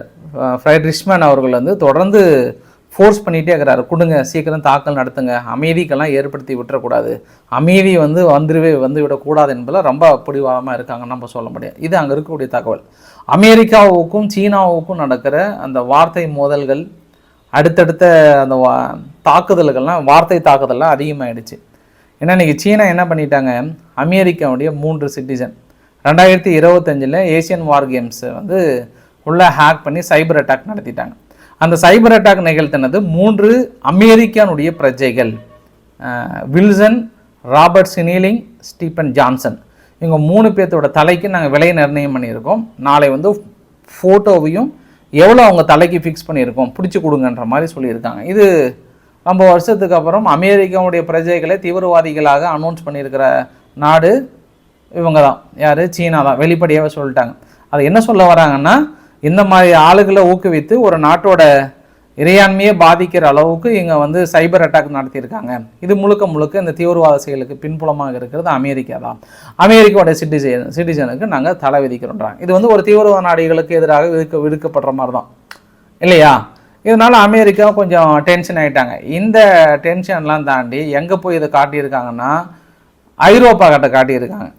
ஃப்ரைட் ரிஷ்மேன் அவர்கள் வந்து தொடர்ந்து ஃபோர்ஸ் பண்ணிகிட்டே இருக்கிறாரு. கொடுங்க சீக்கிரம் தாக்கல் நடத்துங்க. அமைதிக்கெல்லாம் ஏற்படுத்தி விட்டுறக்கூடாது. அமைதி வந்து வந்துருவே வந்து விடக்கூடாது என்பதில் ரொம்ப பிடிவாதமாக இருக்காங்கன்னு நம்ம சொல்ல முடியாது. இது அங்கே இருக்கக்கூடிய தகவல். அமெரிக்காவுக்கும் சீனாவுக்கும் நடக்கிற அந்த வார்த்தை மோதல்கள் அடுத்தடுத்த அந்த வா தாக்குதல்கள்லாம் வார்த்தை தாக்குதல்லாம் அதிகமாகிடுச்சு ஏன்னா இன்றைக்கி சீனா என்ன பண்ணிட்டாங்க? அமெரிக்காவுடைய மூன்று சிட்டிசன். ரெண்டாயிரத்தி இருபத்தஞ்சில் ஏசியன் வார் கேம்ஸை வந்து உள்ளே ஹேக் பண்ணி சைபர் அட்டாக் நடத்திட்டாங்க. அந்த சைபர் அட்டாக் நிகழ்த்தினது மூன்று அமெரிக்கானுடைய பிரஜைகள் வில்சன் ராபர்ட் சினீலிங் ஸ்டீபன் ஜான்சன். இவங்க மூணு பேர்த்தோட தலைக்கு நாங்கள் விலை நிர்ணயம் பண்ணியிருக்கோம். நாளை வந்து ஃபோட்டோவையும் எவ்வளோ அவங்க தலைக்கு ஃபிக்ஸ் பண்ணியிருக்கோம் பிடிச்சி கொடுங்கன்ற மாதிரி சொல்லியிருக்காங்க. இது ரொம்ப வருஷத்துக்கு அப்புறம் அமெரிக்காவுடைய பிரஜைகளை தீவிரவாதிகளாக அனௌன்ஸ் பண்ணியிருக்கிற நாடு இவங்க தான் யார்? சீனா தான். வெளிப்படையாகவே சொல்லிட்டாங்க. அது என்ன சொல்ல வராங்கன்னா இந்த மாதிரி ஆளுகளை ஊக்குவித்து ஒரு நாட்டோட இறையாண்மையை பாதிக்கிற அளவுக்கு இங்கே வந்து சைபர் அட்டாக் நடத்தியிருக்காங்க. இது முழுக்க முழுக்க இந்த தீவிரவாத செயலுக்கு பின்புலமாக இருக்கிறது அமெரிக்கா தான். அமெரிக்காவோட சிட்டிசன் சிட்டிசனுக்கு நாங்கள் தலை விதிக்கிறோன்றாங்க. இது வந்து ஒரு தீவிரவாத நாடுகளுக்கு எதிராக விடுக்க விடுக்கப்படுற மாதிரி தான். இல்லையா? இதனால் அமெரிக்கா கொஞ்சம் டென்ஷன் ஆகிட்டாங்க இந்த டென்ஷன்லாம் தாண்டி எங்கே போய் இதை காட்டியிருக்காங்கன்னா ஐரோப்பா கிட்ட காட்டியிருக்காங்க.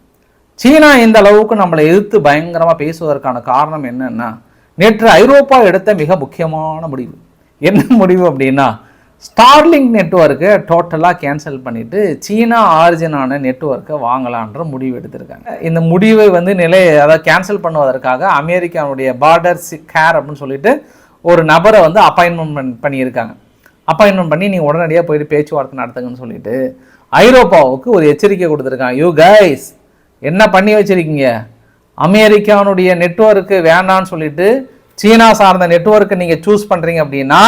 சீனா இந்த அளவுக்கு நம்மளை எதிர்த்து பயங்கரமாக பேசுவதற்கான காரணம் என்னென்னா நேற்று ஐரோப்பா எடுத்த மிக முக்கியமான முடிவு. என்ன முடிவு அப்படின்னா ஸ்டார்லிங் நெட்ஒர்க்கை டோட்டலாக கேன்சல் பண்ணிவிட்டு சீனா ஆரிஜினான நெட்வொர்க்கை வாங்கலான்ற முடிவு எடுத்திருக்காங்க. இந்த முடிவை வந்து நிலை அதாவது கேன்சல் பண்ணுவதற்காக அமெரிக்காவுடைய பார்டர் கேர் அப்படின்னு சொல்லிட்டு ஒரு நபரை வந்து அப்பாயின்மெண்ட் பண்ணியிருக்காங்க. அப்பாயின்மெண்ட் பண்ணி நீங்கள் உடனடியாக போயிட்டு பேச்சுவார்த்தை நடத்துங்கன்னு சொல்லிட்டு ஐரோப்பாவுக்கு ஒரு எச்சரிக்கை கொடுத்துருக்காங்க. யூ கைஸ் என்ன பண்ணி வச்சுருக்கீங்க? அமெரிக்கானுடைய நெட்ஒர்க்கு வேண்டான்னு சொல்லிட்டு சீனா சார்ந்த நெட்வொர்க்கை நீங்கள் சூஸ் பண்ணுறீங்க அப்படின்னா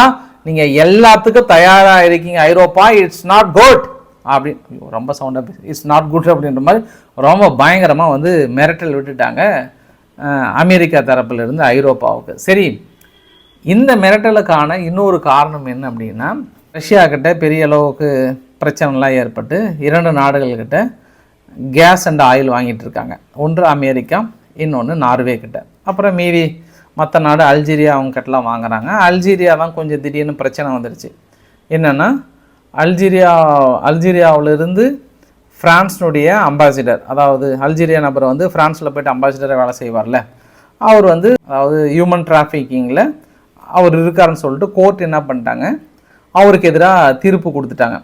நீங்கள் எல்லாத்துக்கும் தயாராக இருக்கீங்க. ஐரோப்பா இட்ஸ் நாட் குட் அப்படி ரொம்ப சவுண்டாக இட்ஸ் நாட் குட் அப்படின்ற மாதிரி ரொம்ப பயங்கரமாக வந்து மிரட்டல் விட்டுட்டாங்க அமெரிக்கா தரப்பிலிருந்து ஐரோப்பாவுக்கு. சரி இந்த மிரட்டலுக்கான இன்னொரு காரணம் என்ன அப்படின்னா ரஷ்யா கிட்ட பெரிய அளவுக்கு பிரச்சனைலாம் ஏற்பட்டு இரண்டு நாடுகள்கிட்ட கேஸ் அண்ட் ஆயில் வாங்கிட்டு இருக்காங்க. ஒன்று அமெரிக்கா இன்னொன்று நார்வே கிட்ட. அப்புறம் மீதி மற்ற நாடு அல்ஜீரியா அவங்க கிட்டலாம் வாங்குறாங்க. அல்ஜீரியா தான் கொஞ்சம் திடீர்னு பிரச்சனை வந்துடுச்சு என்னென்னா அல்ஜீரியா அல்ஜீரியாவிலிருந்து ஃப்ரான்ஸ்னுடைய அம்பாசிடர் அதாவது அல்ஜீரியா நபர் வந்து ஃப்ரான்ஸில் போயிட்டு அம்பாசிடரை வேலை செய்வார்ல. அவர் வந்து அதாவது ஹியூமன் டிராஃபிக்கிங்கில் அவர் இருக்காருன்னு சொல்லிட்டு கோர்ட் என்ன பண்ணிட்டாங்க? அவருக்கு எதிராக தீர்ப்பு கொடுத்துட்டாங்க.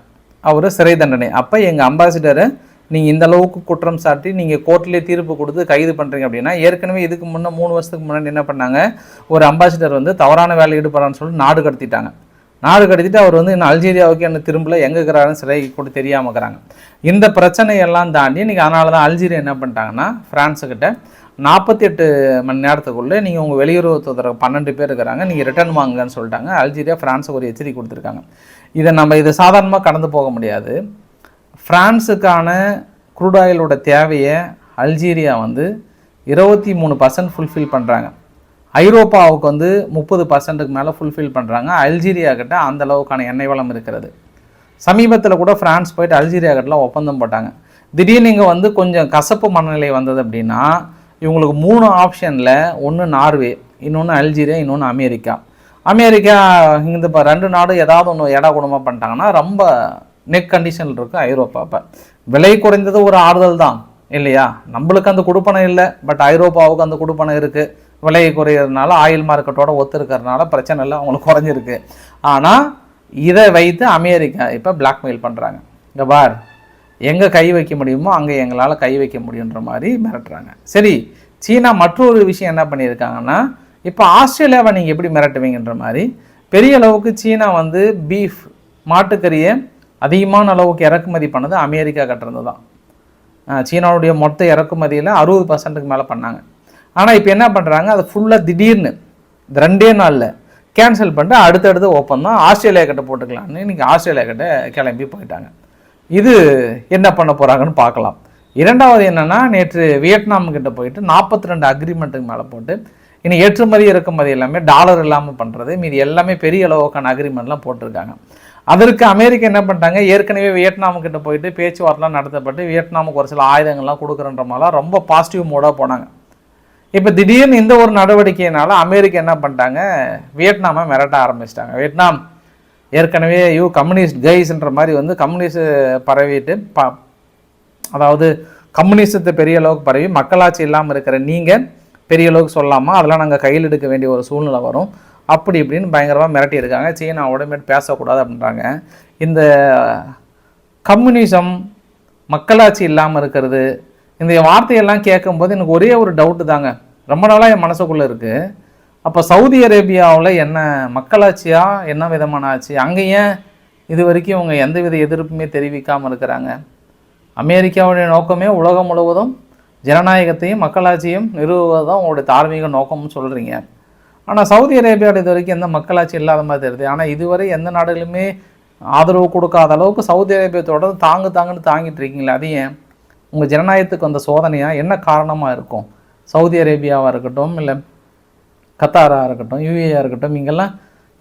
அவர் சிறை தண்டனை. அப்போ எங்கள் அம்பாசிடரை நீங்கள் இந்த அளவுக்கு குற்றம் சாட்டி நீங்கள் கோர்ட்லேயே தீர்ப்பு கொடுத்து கைது பண்ணுறீங்க அப்படின்னா ஏற்கனவே இதுக்கு முன்னே மூணு வருஷத்துக்கு முன்னாடி என்ன பண்ணாங்க? ஒரு அம்பாசிடர் வந்து தவறான வேலை ஈடுபடுறான்னு சொல்லி நாடு கடத்திட்டாங்க. நாடு கடத்திட்டு அவர் வந்து இன்னும் அல்ஜீரியாவுக்கு என்ன திரும்பல எங்கே இருக்கிறாருன்னு சிறை கூட தெரியாமல் இருக்கிறாங்க. இந்த பிரச்சனையெல்லாம் தாண்டி இன்றைக்கி அதனால தான் அல்ஜீரியா என்ன பண்ணிட்டாங்கன்னா ஃப்ரான்ஸுக்கிட்ட நாற்பத்தி எட்டு மணி நேரத்துக்குள்ளே நீங்கள் உங்கள் வெளியுறவு தூதர் பன்னெண்டு பேர் இருக்கிறாங்க நீங்கள் ரிட்டர்ன் வாங்குங்கன்னு சொல்லிட்டாங்க. அல்ஜீரியா ஃப்ரான்ஸுக்கு ஒரு எச்சரிக்கை கொடுத்துருக்காங்க. இதை நம்ம இதை சாதாரணமாக கடந்து போக முடியாது. ஃப்ரான்ஸுக்கான க்ரூட் ஆயிலோட தேவையை அல்ஜீரியா வந்து இருபத்தி மூணு பர்சன்ட் ஃபுல்ஃபில் பண்ணுறாங்க ஐரோப்பாவுக்கு வந்து முப்பது பர்சன்ட்டுக்கு மேலே ஃபுல்ஃபில் பண்ணுறாங்க அல்ஜீரியா கிட்ட அந்த அளவுக்கான எண்ணெய் வளம் இருக்கிறது. சமீபத்தில் கூட ஃப்ரான்ஸ் போயிட்டு அல்ஜீரியா கிட்டலாம் ஒப்பந்தம் போட்டாங்க. திடீர்னு இங்கே வந்து கொஞ்சம் கசப்பு மனநிலை வந்தது அப்படின்னா இவங்களுக்கு மூணு ஆப்ஷனில் ஒன்று நார்வே இன்னொன்று அல்ஜீரியா இன்னொன்று அமெரிக்கா. அமெரிக்கா இந்த இப்போ ரெண்டு நாடும் ஏதாவது ஒன்று எடா குணமாக பண்ணிட்டாங்கன்னா ரொம்ப நெக் கண்டிஷனில் இருக்கும் ஐரோப்பா. அப்போ விலை குறைந்தது ஒரு ஆறுதல் தான் இல்லையா? நம்மளுக்கு அந்த கொடுப்பனை இல்லை பட் ஐரோப்பாவுக்கு அந்த கொடுப்பனை இருக்குது விலை குறையிறதுனால ஆயில் மார்க்கெட்டோட ஒத்து இருக்கிறதுனால பிரச்சனை இல்லை அவங்களுக்கு குறைஞ்சிருக்கு. ஆனால் இதை வைத்து அமெரிக்கா இப்போ பிளாக்மெயில் பண்ணுறாங்க இங்கே பார் எங்கே கை வைக்க முடியுமோ அங்கே எங்களால் கை வைக்க முடியுன்ற மாதிரி மிரட்டுறாங்க. சரி சீனா மற்றொரு விஷயம் என்ன பண்ணியிருக்காங்கன்னா இப்போ ஆஸ்திரேலியாவை நீங்கள் எப்படி மிரட்டுவீங்கன்ற மாதிரி பெரிய அளவுக்கு சீனா வந்து பீஃப் மாட்டுக்கறியை அதிகமான அளவுக்கு இறக்குமதி பண்ணது அமெரிக்கா கட்டுறது தான் சீனாவுடைய மொத்த இறக்குமதியில் அறுபது பர்சன்ட்டுக்கு மேலே பண்ணாங்க. ஆனால் இப்போ என்ன பண்ணுறாங்க அது ஃபுல்லாக திடீர்னு இந்த ரெண்டே நாளில் கேன்சல் பண்ணிட்டு அடுத்தடுத்து தான் ஆஸ்திரேலியா கிட்ட போட்டுக்கலான்னு இன்றைக்கி ஆஸ்திரேலியா கிட்ட கிளம்பி போயிட்டாங்க. இது என்ன பண்ண போகிறாங்கன்னு பார்க்கலாம். இரண்டாவது என்னென்னா நேற்று வியட்நாம் கிட்ட போயிட்டு நாற்பத்தி ரெண்டு அக்ரிமெண்ட்டுக்கு மேலே போட்டு இனி ஏற்றுமதி இறக்குமதி எல்லாமே டாலர் இல்லாமல் பண்ணுறது மீதி எல்லாமே பெரிய அளவுக்கான அக்ரிமெண்ட்லாம் போட்டிருக்காங்க. அதற்கு அமெரிக்கா என்ன பண்ணிட்டாங்க? ஏற்கனவே வியட்நாமுக்கிட்ட போயிட்டு பேச்சுவார்த்தைலாம் நடத்தப்பட்டு வியட்நாமுக்கு ஒரு சில ஆயுதங்கள்லாம் கொடுக்குறன்ற மாதிரிலாம் ரொம்ப பாசிட்டிவ் மூடாக போனாங்க. இப்போ திடீர்னு இந்த ஒரு நடவடிக்கையினால அமெரிக்கா என்ன பண்ணிட்டாங்க? வியட்நாமை மிரட்ட ஆரம்பிச்சிட்டாங்க. வியட்நாம் ஏற்கனவே யூ கம்யூனிஸ்ட் கைஸ்ன்ற மாதிரி வந்து கம்யூனிஸ்ட் பரவிட்டு ப அதாவது கம்யூனிசத்தை பெரிய அளவுக்கு பரவி மக்களாட்சி இல்லாமல் இருக்கிற நீங்கள் பெரிய அளவுக்கு சொல்லாமல் அதெல்லாம் நாங்கள் கையில் எடுக்க வேண்டிய ஒரு சூழ்நிலை வரும். அப்படி இப்படின்னு பயங்கரமாக மிரட்டியிருக்காங்க சீனாவோட மேட் பேசக்கூடாது அப்படின்றாங்க. இந்த கம்யூனிசம் மக்களாட்சி இல்லாமல் இருக்கிறது இந்த வார்த்தையெல்லாம் கேட்கும்போது எனக்கு ஒரே ஒரு டவுட்டு தாங்க. ரொம்ப நாளாக என் மனசுக்குள்ளே இருக்குது அப்போ சவுதி அரேபியாவில் என்ன மக்களாட்சியா என்ன விதமான ஆட்சி? அங்கே ஏன் இது வரைக்கும் இவங்க எந்தவித எதிர்ப்புமே தெரிவிக்காமல் இருக்கிறாங்க? அமெரிக்காவுடைய நோக்கமே உலகம் முழுவதும் ஜனநாயகத்தையும் மக்களாட்சியும் நிறுவுவது உங்களுடைய தார்மீக நோக்கம்னு சொல்கிறீங்க ஆனால் சவுதி அரேபியாவில் இது வரைக்கும் எந்த மக்களாட்சி இல்லாத மாதிரி தெரியுது. ஆனால் இதுவரை எந்த நாடுகளுமே ஆதரவு கொடுக்காத அளவுக்கு சவுதி அரேபியா தொடர்ந்து தாங்கு தாங்குன்னு தாங்கிட்டு இருக்கீங்களே அது ஏன்? உங்கள் ஜனநாயகத்துக்கு வந்த சோதனையா? என்ன காரணமாக இருக்கும்? சவுதி அரேபியாவாக இருக்கட்டும் இல்லை கத்தாராக இருக்கட்டும் யூஏஆ இருக்கட்டும் இங்கெல்லாம்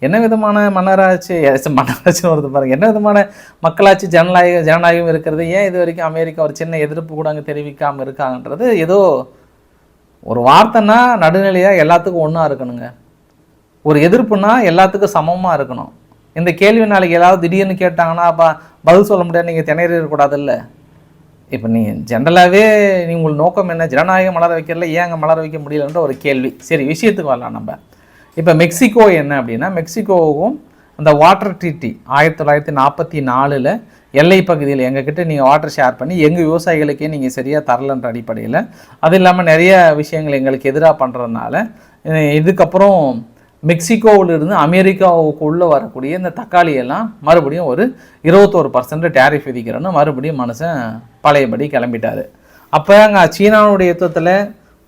என்ன விதமான மன்னராட்சி மன்னராட்சின்னு வருது பாருங்க. என்ன விதமான மக்களாட்சி ஜனநாயக ஜனநாயகம் இருக்கிறது? ஏன் இது வரைக்கும் அமெரிக்கா ஒரு சின்ன எதிர்ப்பு கூட அங்கே தெரிவிக்காமல் இருக்காங்கன்றது ஏதோ ஒரு வார்த்தைன்னா நடுநிலையாக எல்லாத்துக்கும் ஒன்றா இருக்கணுங்க. ஒரு எதிர்ப்புனா எல்லாத்துக்கும் சமமாக இருக்கணும். இந்த கேள்வி நாளைக்கு ஏதாவது திடீர்னு கேட்டாங்கன்னா அப்போ பதில் சொல்ல முடியாது நீங்கள் திணறிடக்கூடாதுல்ல இப்போ நீங்கள் ஜென்ரலாகவே நீ உங்கள் நோக்கம் என்ன? ஜனநாயகம் மலர வைக்கிறல ஏன் அங்கே மலர வைக்க முடியலன்ற ஒரு கேள்வி. சரி விஷயத்துக்கு வரலாம் நம்ம. இப்போ மெக்சிகோ என்ன அப்படின்னா மெக்சிகோவுக்கும் அந்த வாட்டர் ட்ரீட்டி ஆயிரத்தி தொள்ளாயிரத்தி நாற்பத்தி நாலில் எல்லை பகுதியில் எங்ககிட்ட நீங்கள் வாட்டர் ஷேர் பண்ணி எங்கள் விவசாயிகளுக்கே நீங்கள் சரியாக தரலன்ற அடிப்படையில் அது இல்லாமல் நிறைய விஷயங்கள் எங்களுக்கு எதிராக பண்ணுறதுனால இதுக்கப்புறம் மெக்சிகோவிலிருந்து அமெரிக்காவுக்கு உள்ளே வரக்கூடிய இந்த தக்காளி எல்லாம் மறுபடியும் ஒரு இருபத்தோரு பர்சன்ட் டேரிஃப் விதிக்கிறேன்னு மறுபடியும் மனுஷன் பழையபடி கிளம்பிட்டார். அப்போ அங்கே சீனாவுடைய யுத்தத்தில்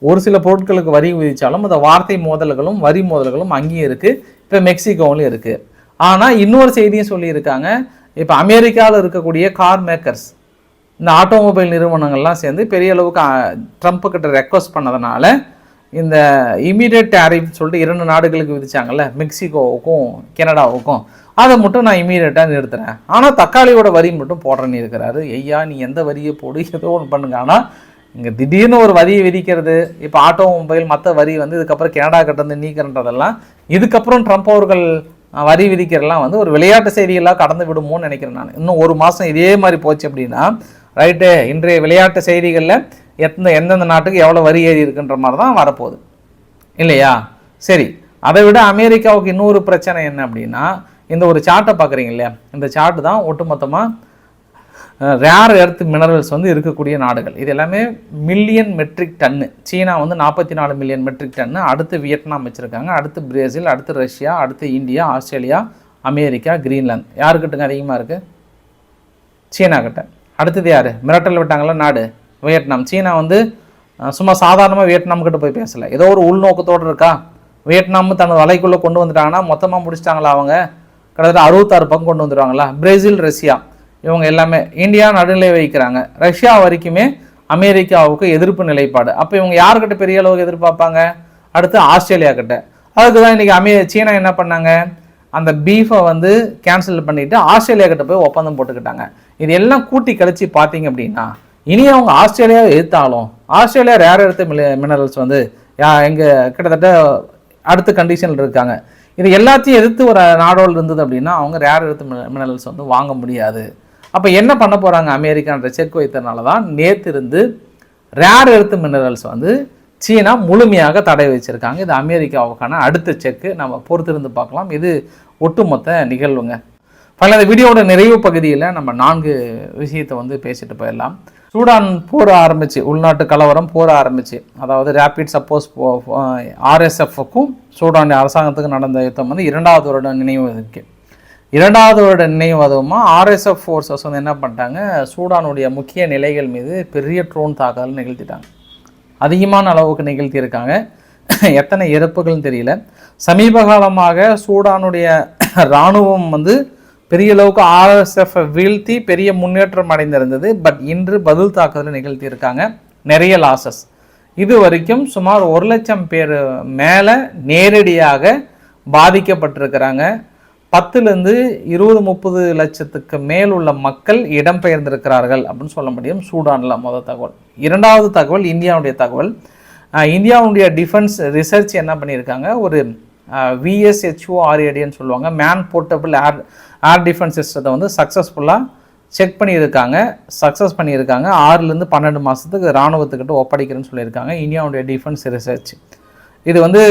ஒரு சில பொருட்களுக்கு வரி விதித்தாலும் அந்த வார்த்தை மோதல்களும் வரி மோதல்களும் அங்கேயும் இருக்குது இப்போ மெக்சிகோவிலும் இருக்குது ஆனால் இன்னொரு செய்தியும் சொல்லியிருக்காங்க இப்போ அமெரிக்காவில் இருக்கக்கூடிய கார் மேக்கர்ஸ் இந்த ஆட்டோமொபைல் நிறுவனங்கள்லாம் சேர்ந்து பெரிய அளவுக்கு ட்ரம்ப்பு கிட்ட ரெக்வஸ்ட் பண்ணதுனால இந்த இமீடியட் டேரிஃப் சொல்லிட்டு இரண்டு நாடுகளுக்கு விதிச்சாங்கல்ல மெக்சிகோவுக்கும் கனடாவுக்கும். அதை மட்டும் நான் இமீடியட்டாக நிறுத்துறேன். ஆனால் தக்காளியோட வரி மட்டும் போடுறேன்னு இருக்கிறாரு. ஐயா நீ எந்த வரியை போடு? ஏதோ ஒன்று பண்ணுங்க. ஆனால் இங்கே திடீர்னு ஒரு வரியை விதிக்கிறது இப்போ ஆட்டோமொபைல் மற்ற வரி வந்து இதுக்கப்புறம் கனடா கிட்டேருந்து நீக்கிறன்றதெல்லாம் இதுக்கப்புறம் ட்ரம்ப் அவர்கள் வரி விதிக்கிறலாம் வந்து ஒரு விளையாட்டு செய்திகளாக கடந்து விடுமோன்னு நினைக்கிறேன் நான். இன்னும் ஒரு மாதம் இதே மாதிரி போச்சு அப்படின்னா ரைட்டு இன்றைய விளையாட்டு செய்திகளில் எந்த எந்தெந்த நாட்டுக்கு எவ்வளோ வரி ஏறி இருக்குன்ற மாதிரி தான் வரப்போகுது. இல்லையா? சரி அதை விட அமெரிக்காவுக்கு இன்னொரு பிரச்சனை என்ன அப்படின்னா இந்த ஒரு சார்ட்டை பார்க்குறீங்க இல்லையா? இந்த சார்ட்டு தான் ஒட்டுமொத்தமாக ரேர் எர்த் மினரல்ஸ் வந்து இருக்கக்கூடிய நாடுகள். இது எல்லாமே மில்லியன் மெட்ரிக் டன்னு சீனா வந்து நாற்பத்தி நாலு மில்லியன் மெட்ரிக் டன்னு அடுத்து வியட்நாம் வச்சுருக்காங்க. அடுத்து பிரேசில் அடுத்து ரஷ்யா அடுத்து இந்தியா ஆஸ்திரேலியா அமெரிக்கா கிரீன்லாந்து. யாருக்கிட்டங்க அதிகமாக இருக்குது சீனா கிட்ட அடுத்தது யார்? மிரட்டல் விட்டாங்களா? நாடு. வியட்நாம். சீனா வந்து சும்மா சாதாரணமாக வியட்நாம் கிட்ட போய் பேசலை. ஏதோ ஒரு உள்நோக்கத்தோடு இருக்கா? வியட்நாம் தனது வலைக்குள்ளே கொண்டு வந்துட்டாங்கன்னா மொத்தமாக முடிச்சிட்டாங்களா அவங்க? கிட்டத்தட்ட அறுபத்தாறு பங்கு கொண்டு வந்துடுவாங்களா பிரேசில் ரஷ்யா. இவங்க எல்லாமே இந்தியா நடுநிலை வைக்கிறாங்க ரஷ்யா வரைக்குமே அமெரிக்காவுக்கு எதிர்ப்பு நிலைப்பாடு. அப்போ இவங்க யாருக்கிட்ட பெரிய அளவுக்கு எதிர்பார்ப்பாங்க? அடுத்து ஆஸ்திரேலியா கிட்ட. அதுக்கு தான் இன்றைக்கி அமே சீனா என்ன பண்ணாங்க? அந்த பீஃபை வந்து கேன்சல் பண்ணிவிட்டு ஆஸ்திரேலியா கிட்ட போய் ஒப்பந்தம் போட்டுக்கிட்டாங்க. இது எல்லாம் கூட்டி கழிச்சு பார்த்தீங்க அப்படின்னா இனி அவங்க ஆஸ்திரேலியாவை எதிர்த்தாலும் ஆஸ்திரேலியா ரேர் எடுத்த மினரல்ஸ் வந்து யா கிட்டத்தட்ட அடுத்த கண்டிஷனில் இருக்காங்க. இது எல்லாத்தையும் எதிர்த்து ஒரு நாடோடு இருந்தது அப்படின்னா அவங்க ரேர் எடுத்த மினரல்ஸ் வந்து வாங்க முடியாது. அப்போ என்ன பண்ண போகிறாங்க அமெரிக்கான்ற செக் வைத்ததுனால தான் நேற்று இருந்து ரேர் எர்த் மினரல்ஸ் வந்து சீனா முழுமையாக தடை வச்சுருக்காங்க. இது அமெரிக்காவுக்கான அடுத்த செக்கு. நம்ம பொறுத்திருந்து பார்க்கலாம். இது ஒட்டுமொத்த நிகழ்வுங்க. பல இந்த வீடியோட நிறைவு பகுதியில் நம்ம நான்கு விஷயத்தை வந்து பேசிட்டு போயிடலாம். சூடான் போர் ஆரம்பிச்சு உள்நாட்டு கலவரம் போர் ஆரம்பிச்சு அதாவது ரேபிட் சப்போஸ் ஆர்எஸ்எஃப்க்கும் சூடான் அரசாங்கத்துக்கு நடந்த யுத்தம் வந்து இரண்டாவது வருடம் நினைவு இருக்குது இரண்டாவது வருட நினைவு அதுவுமா ஆர்எஸ்எஃப் ஃபோர்ஸஸ் வந்து என்ன பண்ணிட்டாங்க? சூடானுடைய முக்கிய நிலைகள் மீது பெரிய ட்ரோன் தாக்குதல் நிகழ்த்திட்டாங்க. அதிகமான அளவுக்கு நிகழ்த்தியிருக்காங்க. எத்தனை இறப்புகள்னு தெரியல. சமீப காலமாக சூடானுடைய இராணுவம் வந்து பெரிய அளவுக்கு ஆர்எஸ்எஃப் வீழ்த்தி பெரிய முன்னேற்றம் அடைந்திருந்தது. பட் இன்று பதில் தாக்குதல் நிகழ்த்தியிருக்காங்க. நிறைய லாசஸ் இது வரைக்கும் சுமார் ஒரு லட்சம் பேர் மேலே நேரடியாக பாதிக்கப்பட்டிருக்கிறாங்க. பத்துலேருந்து இருபது முப்பது லட்சத்துக்கு மேல் உள்ள மக்கள் இடம்பெயர்ந்திருக்கிறார்கள் அப்படின்னு சொல்ல முடியும். சூடானில் முதல் தகவல். இரண்டாவது தகவல் இந்தியாவுடைய தகவல். இந்தியாவுடைய டிஃபென்ஸ் ரிசர்ச் என்ன பண்ணியிருக்காங்க? ஒரு விஎஸ்ஹெச்ஓ ஆர்ஏடின்னு சொல்லுவாங்க. Man portable air air defence சிஸ்டத்தை வந்து சக்ஸஸ்ஃபுல்லாக செக் பண்ணியிருக்காங்க. சக்ஸஸ் பண்ணியிருக்காங்க. ஆறுலேருந்து பன்னெண்டு மாதத்துக்கு இராணுவத்துக்கிட்ட ஒப்படைக்கிறேன்னு சொல்லியிருக்காங்க. இந்தியாவுடைய டிஃபென்ஸ் ரிசர்ச் இது வந்து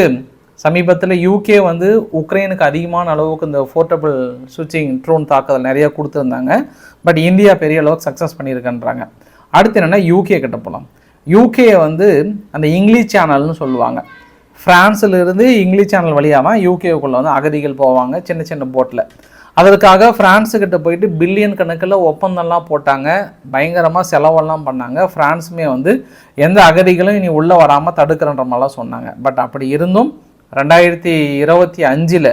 சமீபத்தில் யூகே வந்து உக்ரைனுக்கு அதிகமான அளவுக்கு இந்த போர்ட்டபிள் சுவிட்சிங் ட்ரோன் தாக்குதல் நிறைய கொடுத்துருந்தாங்க. பட் இந்தியா பெரிய அளவுக்கு சக்ஸஸ் பண்ணியிருக்கன்றாங்க. அடுத்து என்னென்னா யூகே கிட்ட போகலாம் யூகே வந்து அந்த இங்கிலீஷ் சேனல்னு சொல்லுவாங்க. ஃப்ரான்ஸிலிருந்து இங்கிலீஷ் சேனல் வழியாக தான் யூகேக்குள்ளே வந்து அகதிகள் போவாங்க சின்ன சின்ன போட்டில் அதற்காக ஃப்ரான்ஸுக்கிட்ட போயிட்டு பில்லியன் கணக்கில் ஒப்பந்தம்லாம் போட்டாங்க. பயங்கரமாக செலவெல்லாம் பண்ணாங்க. ஃப்ரான்ஸுமே வந்து எந்த அகதிகளும் இனி உள்ளே வராமல் தடுக்கிறன்ற மாதிரிலாம் சொன்னாங்க. பட் அப்படி இருந்தும் ரெண்டாயிரத்தி இருபத்தி அஞ்சில்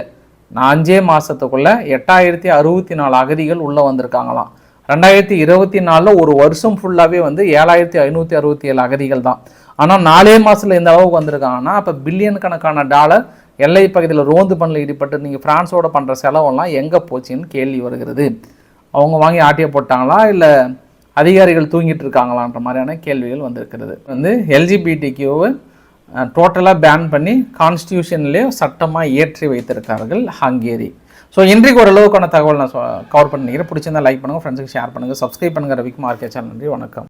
நான் அஞ்சே மாதத்துக்குள்ளே எட்டாயிரத்தி அறுபத்தி நாலு அகதிகள் உள்ளே வந்திருக்காங்களாம். ரெண்டாயிரத்தி இருபத்தி நாலில் ஒரு வருஷம் ஃபுல்லாகவே வந்து ஏழாயிரத்தி ஐநூற்றி அறுபத்தி ஏழு அகதிகள் தான். ஆனால் நாலே மாதத்தில் இந்த அளவுக்கு வந்திருக்காங்கன்னா அப்போ பில்லியன் கணக்கான டாலர் எல்லை பகுதியில் ரோந்து பண்ணல ஈடுபட்டு நீங்கள் ஃப்ரான்ஸோட பண்ணுற செலவெல்லாம் எங்கே போச்சுன்னு கேள்வி வருகிறது. அவங்க வாங்கி ஆட்டிய போட்டாங்களா? இல்லை அதிகாரிகள் தூங்கிட்டு இருக்காங்களான்ற மாதிரியான கேள்விகள் வந்திருக்கிறது. வந்து எல்ஜிபிடிக்யூவை டோட்டலாக பேன் பண்ணி கான்ஸ்டியூஷன்லேயே சட்டமாக ஏற்றி வைத்திருக்கார்கள் ஹங்கேரி. ஸோ இன்றைக்கு ஓரளவுக்கான தகவல் நான் கவர் பண்ணிக்கிறேன். பிடிச்சிருந்தா லைக் பண்ணுங்கள் ஃப்ரெண்ட்ஸுக்கு ஷேர் பண்ணுங்கள் சப்ஸ்கிரைப் பண்ணுங்கள் ரவிக்குமார் கே. சேனல் நன்றி. வணக்கம்.